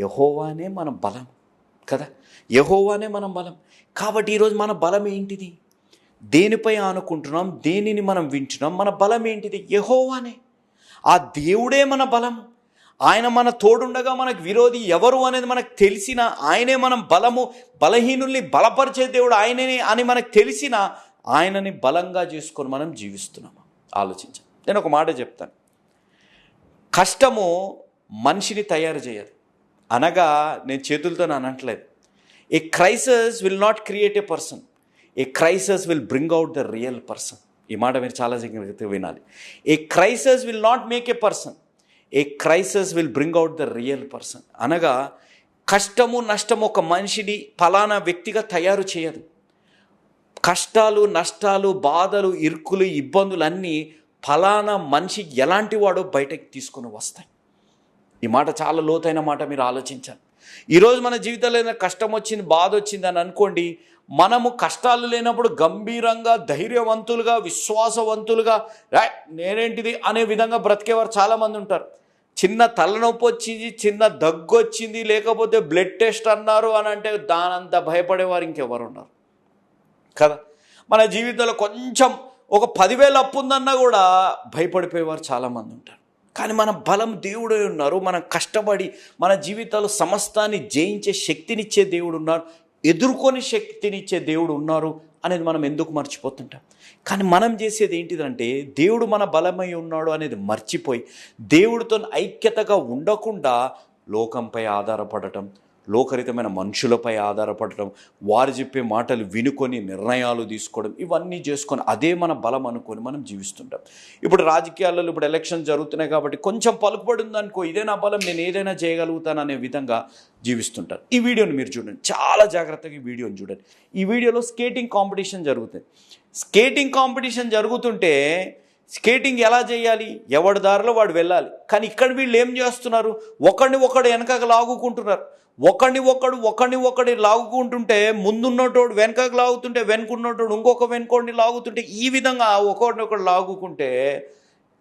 యహోవానే మన బలం కదా? యహోవానే మన బలం. కాబట్టి ఈరోజు మన బలం ఏంటిది? దేనిపై ఆనుకుంటున్నాం? దేనిని మనం వింటున్నాం? మన బలం ఏంటిది? యహోవానే. ఆ దేవుడే మన బలం. ఆయన మన తోడుండగా మనకు విరోధి ఎవరు అనేది మనకు తెలిసిన ఆయనే మనం బలము బలహీనుల్ని బలపరిచే దేవుడు ఆయననే అని మనకు తెలిసిన ఆయనని బలంగా చేసుకొని మనం జీవిస్తున్నాము ఆలోచించాం నేను ఒక మాట చెప్తాను. కష్టము మనిషిని తయారు చేయదు. అనగా నేను చేతులతో నేను అనట్లేదు. A crisis will not create a person a crisis will bring out the real person ఈ మాట మీరు చాలా జాగ్రత్తగా వినాలి. A crisis will not make a person a crisis will bring out the real person అనగా కష్టము నష్టము ఒక మనిషిని ఫలానా వ్యక్తిగా తయారు చేయదు. కష్టాలు నష్టాలు బాధలు ఇరుకులు ఇబ్బందులు అన్నీ ఫలానా మనిషి ఎలాంటి వాడో బయటకు తీసుకొని వస్తాయి. ఈ మాట చాలా లోతైన మాట మీరు ఆలోచించాలి. ఈరోజు మన జీవితంలో ఏదైనా కష్టం వచ్చింది బాధ వచ్చింది అని అనుకోండి మనము కష్టాలు లేనప్పుడు గంభీరంగా ధైర్యవంతులుగా విశ్వాసవంతులుగా నేనేంటిది? అనే విధంగా బ్రతికేవారు చాలామంది ఉంటారు. చిన్న తలనొప్పి వచ్చింది చిన్న దగ్గు వచ్చింది లేకపోతే బ్లడ్ టెస్ట్ అన్నారు అని అంటే దానంత భయపడేవారు ఇంకెవరు ఉన్నారు. కదా? మన జీవితంలో కొంచెం ఒక పదివేలు అప్పు ఉందన్నా కూడా భయపడిపోయేవారు చాలామంది ఉంటారు. కానీ మన బలం దేవుడే ఉన్నారు మనం కష్టపడి మన జీవితాలు సమస్తాన్ని జయించే శక్తినిచ్చే దేవుడు ఉన్నారు ఎదుర్కొని శక్తినిచ్చే దేవుడు ఉన్నారు అనేది మనం ఎందుకు మర్చిపోతుంటాం? కానీ మనం చేసేది ఏంటిదంటే దేవుడు మన బలమై ఉన్నాడు అనేది మర్చిపోయి దేవుడితో ఐక్యతగా ఉండకుండా లోకంపై ఆధారపడటం లోకరితమైన మనుషులపై ఆధారపడటం వారు చెప్పే మాటలు వినుకొని నిర్ణయాలు తీసుకోవడం ఇవన్నీ చేసుకొని అదే మన బలం అనుకొని మనం జీవిస్తుంటాం. ఇప్పుడు రాజకీయాలలో ఇప్పుడు ఎలక్షన్ జరుగుతున్నాయి కాబట్టి కొంచెం పలుకుబడి ఉందనుకో ఇదే నా బలం నేను ఏదైనా చేయగలుగుతాను అనే విధంగా జీవిస్తుంటారు. ఈ వీడియోని మీరు చూడండి. చాలా జాగ్రత్తగా ఈ వీడియోని చూడండి. ఈ వీడియోలో స్కేటింగ్ కాంపిటీషన్ జరుగుతుంది. స్కేటింగ్ కాంపిటీషన్ జరుగుతుంటే స్కేటింగ్ ఎలా చేయాలి? ఎవడి దారిలో వాడు వెళ్ళాలి? కానీ ఇక్కడ వీళ్ళు ఏం చేస్తున్నారు? ఒకడిని ఒకడు వెనకకు లాగుకుంటున్నారు. ఒకడిని ఒకడు ఒకడిని ఒకడి లాగుకుంటుంటే ముందున్నటోడు వెనకకు లాగుతుంటే వెనుకున్నటోడు ఇంకొక వెనుకోడిని లాగుతుంటే ఈ విధంగా ఒకడిని ఒకడు లాగుకుంటే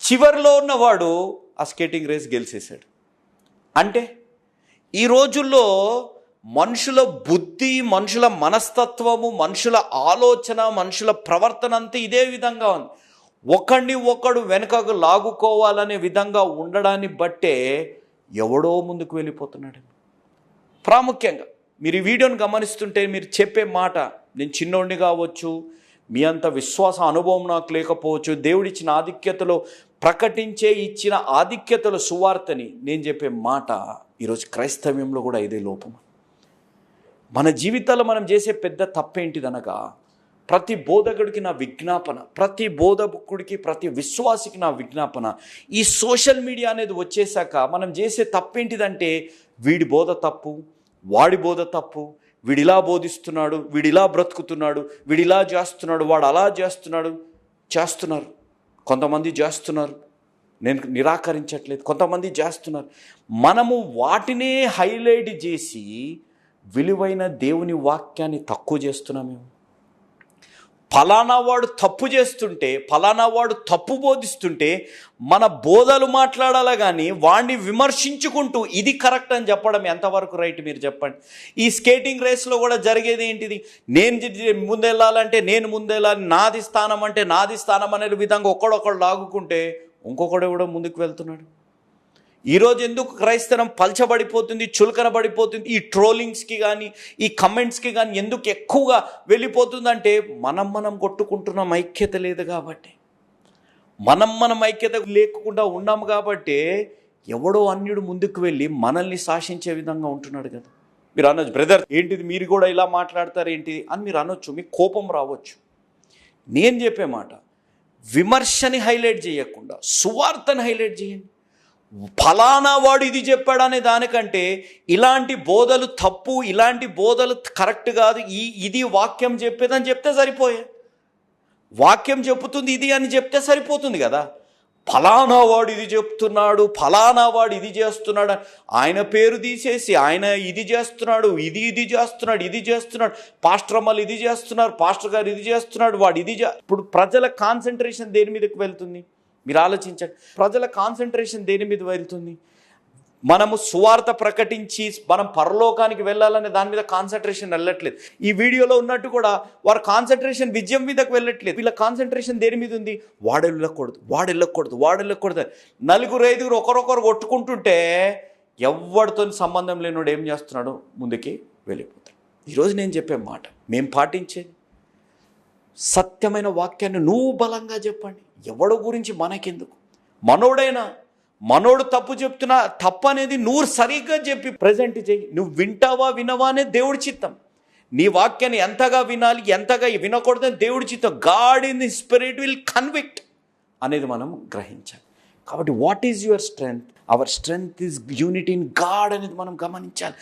చివరిలో ఉన్నవాడు ఆ స్కేటింగ్ రేస్ గెలిచేశాడు. అంటే ఈ రోజుల్లో మనుషుల బుద్ధి మనుషుల మనస్తత్వము మనుషుల ఆలోచన మనుషుల ప్రవర్తన అంతా ఇదే విధంగా ఉంది. ఒకడిని ఒకడు వెనుకకు లాగుకోవాలనే విధంగా ఉండడాన్ని బట్టే ఎవడో ముందుకు వెళ్ళిపోతున్నాడు. ప్రాముఖ్యంగా మీరు ఈ వీడియోని గమనిస్తుంటే మీరు చెప్పే మాట నేను చిన్నోడిని కావచ్చు మీ అంత విశ్వాస అనుభవం నాకు లేకపోవచ్చు దేవుడిచ్చిన ఆధిక్యతలో ప్రకటించే ఇచ్చిన ఆధిక్యతల సువార్తని నేను చెప్పే మాట ఈరోజు క్రైస్తవ్యంలో కూడా ఇదే లోపం. మన జీవితాల్లో మనం చేసే పెద్ద తప్పేంటిదనగా ప్రతి బోధకుడికి నా విజ్ఞాపన ప్రతి బోధకుడికి ప్రతి విశ్వాసికి నా విజ్ఞాపన. ఈ సోషల్ మీడియా అనేది వచ్చేసాక మనం చేసే తప్పేంటిదంటే వీడి బోధ తప్పు వాడి బోధ తప్పు వీడిలా బోధిస్తున్నాడు వీడిలా బ్రతుకుతున్నాడు వీడిలా చేస్తున్నాడు వాడు అలా చేస్తున్నాడు చేస్తున్నారు. కొంతమంది చేస్తున్నారు. నేను నిరాకరించట్లేదు. కొంతమంది చేస్తున్నారు. మనము వాటినే హైలైట్ చేసి విలువైన దేవుని వాక్యాన్ని తక్కువ చేస్తున్నామేమో. ఫలానా వాడు తప్పు చేస్తుంటే ఫలానా వాడు తప్పు బోధిస్తుంటే మన బోధలు మాట్లాడాలా కానీ వాడిని విమర్శించుకుంటూ ఇది కరెక్ట్ అని చెప్పడం ఎంతవరకు రైట్ మీరు చెప్పండి. ఈ స్కేటింగ్ రేస్లో కూడా జరిగేది ఏంటిది? నేను ముందెళ్ళాలంటే నేను ముందెళ్ళాలి నాది స్థానం అంటే నాది స్థానం అనే విధంగా ఒక్కడొక్కడు లాగుకుంటే ఇంకొకడు కూడా ముందుకు వెళ్తున్నాడు. ఈరోజు ఎందుకు క్రైస్తవం పల్చబడిపోతుంది చులకన పడిపోతుంది ఈ ట్రోలింగ్స్కి కానీ ఈ కమెంట్స్కి కానీ ఎందుకు ఎక్కువగా వెళ్ళిపోతుందంటే మనం మనం కొట్టుకుంటున్నాం ఐక్యత లేదు కాబట్టి. మనం మనం ఐక్యత లేకుండా ఉన్నాం కాబట్టి ఎవడో అన్యుడు ముందుకు వెళ్ళి మనల్ని శాసించే విధంగా ఉంటున్నాడు కదా. మీరు అనొచ్చు బ్రదర్ ఏంటిది మీరు కూడా ఇలా మాట్లాడతారు ఏంటిది? అని మీరు అనొచ్చు మీకు కోపం రావచ్చు. నేను చెప్పే మాట విమర్శని హైలైట్ చేయకుండా సువార్తని హైలైట్ చేయండి. ఫలానా వాడు ఇది చెప్పాడనే దానికంటే ఇలాంటి బోధలు తప్పు ఇలాంటి బోధలు కరెక్ట్ కాదు ఈ ఇది వాక్యం చెప్పేదని చెప్తే సరిపోయే. వాక్యం చెప్తుంది ఇది అని చెప్తే సరిపోతుంది కదా. ఫలానా వాడు ఇది చెప్తున్నాడు ఫలానా వాడు ఇది చేస్తున్నాడు అని ఆయన పేరు తీసేసి ఆయన ఇది చేస్తున్నాడు ఇది ఇది చేస్తున్నాడు ఇది చేస్తున్నాడు పాస్టర్ అమ్మలు ఇది చేస్తున్నారు పాస్టర్ గారు ఇది చేస్తున్నాడు వాడు ఇది చే ఇప్పుడు ప్రజల కాన్సన్ట్రేషన్ దేని మీదకి వెళ్తుంది? మీరు ఆలోచించండి. ప్రజల కాన్సన్ట్రేషన్ దేని మీద వెళ్తుంది? మనము సువార్త ప్రకటించి మనం పరలోకానికి వెళ్ళాలనే దాని మీద కాన్సన్ట్రేషన్ వెళ్ళట్లేదు. ఈ వీడియోలో ఉన్నట్టు కూడా వారు కాన్సన్ట్రేషన్ విజయం మీదకు వెళ్ళట్లేదు. వీళ్ళ కాన్సన్ట్రేషన్ దేని మీద ఉంది? వాడు వెళ్ళకూడదు వాడు వెళ్ళకూడదు వాడు వెళ్ళకూడదు నలుగురు ఐదుగురు ఒకరొకరు కొట్టుకుంటుంటే ఎవరితో సంబంధం లేనివాడు ఏం చేస్తున్నాడు? ముందుకి వెళ్ళిపోతాడు. ఈరోజు నేను చెప్పే మాట మేము పాటించేది సత్యమైన వాక్యాన్ని నువ్వు బలంగా చెప్పండి. ఎవడు గురించి మనకెందుకు? మనోడైనా మనోడు తప్పు చెప్తున్నా తప్పు అనేది నువ్వు సరిగ్గా చెప్పి ప్రజెంట్ చేయి. నువ్వు వింటావా వినవా అనే దేవుడి చిత్తం. నీ వాక్యాన్ని ఎంతగా వినాలి ఎంతగా వినకూడదని దేవుడి చిత్తం. God in the spirit will convict అనేది మనం గ్రహించాలి. కాబట్టి what is your strength our strength is unity in God అనేది మనం గమనించాలి.